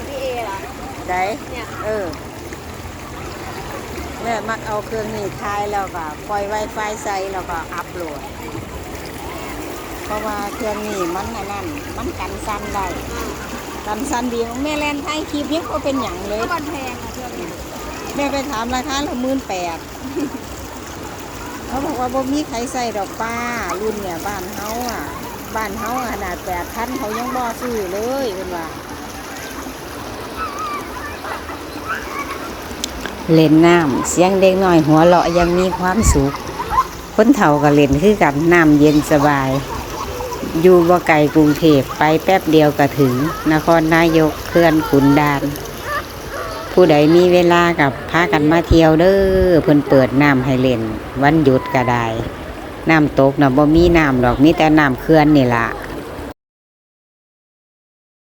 ของพี่เอเหรอได้เนี่ยเออแม่มักเอาเครื่องนี้ทายแล้วก็ปล่อยไวไฟใส่แล้วก็อัพโหลด เพราะว่าเครื่องนี้มันอันนั่นมันกันสั้นได้กันสั้นดีแม่แลนไทยคลิปยังก็เป็นอย่างเลยก็มันแพงอะเครื่องนี้แม่ไปถามราคาละหมื่นแปดเขาบอกว่าบ่มีใครใส่ดอกป้ารุ่นเนี่ยบ้านเฮาอะบ้านเฮาขนาดแปดพันเขายังบ่ซื้อเลยเป็นว่า เล่นน้ำเสียงเด็กน้อยหัวเราะยังมีความสุขคนเฒ่าก็เล่นคือกันน้ำเย็นสบาย อยู่บ่ไกลกรุงเทพไปแป๊บเดียวก็ถึง นครนายกเขื่อนขุนดาน ผู้ใดมีเวลากับพากันมาเที่ยวเด้อเพิ่นเปิดน้ำให้เล่น วันหยุดก็ได้น้ำตกนะบ่มีน้ำดอกมีแต่น้ำเขื่อนนี่ล่ะ